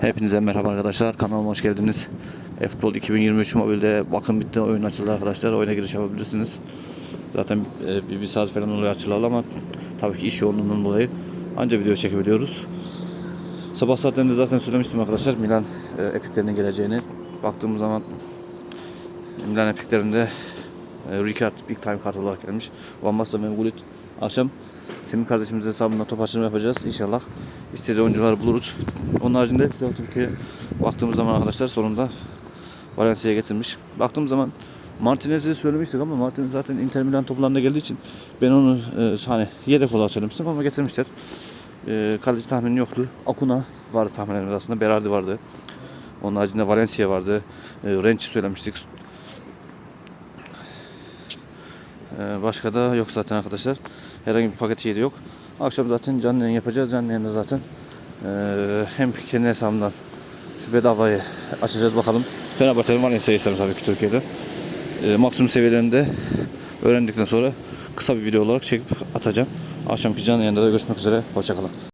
Hepinize merhaba arkadaşlar. Kanalıma hoş geldiniz. Futbol 2023 mobilde bakın bitti oyun açıldı arkadaşlar. Oyuna giriş yapabilirsiniz. Zaten e, bir, bir saat falan oluyor açılalı ama tabii ki iş yoğunluğundan dolayı anca video çekebiliyoruz. Sabah saatlerinde zaten söylemiştim arkadaşlar Milan e, epiklerinin geleceğini. Baktığımız zaman Milan epiklerinde e, Ricard Big Time kart olarak gelmiş. Van Basten ve Gullit akşam Semih kardeşimizin hesabında top açılımı yapacağız inşallah. İstediği oyuncuları buluruz. Onun haricinde Pilot Türkiye baktığımız zaman arkadaşlar sonunda Valencia'ya getirmiş. Baktığımız zaman Martinez'i söylemiştik ama Martinez zaten Inter Milan toplarında geldiği için ben onu e, hani yedek olarak söylemiştim ama getirmişler. E, kaleci tahmini yoktu. Akuna vardı tahminlerimiz aslında. Berardi vardı. Onun haricinde Valencia vardı. E, Renç'i söylemiştik. E, başka da yok zaten arkadaşlar. Herhangi bir paket şeyi yok. Akşam zaten canlı yayın yapacağız. Canlı yayında zaten e, hem kendi hesabımdan şu bedavayı açacağız bakalım. Fenerbahçe'nin Valencia'yı isterim tabii ki Türkiye'de. E, maksimum seviyelerinde öğrendikten sonra kısa bir video olarak çekip atacağım. Akşamki canlı yayında da görüşmek üzere. Hoşçakalın.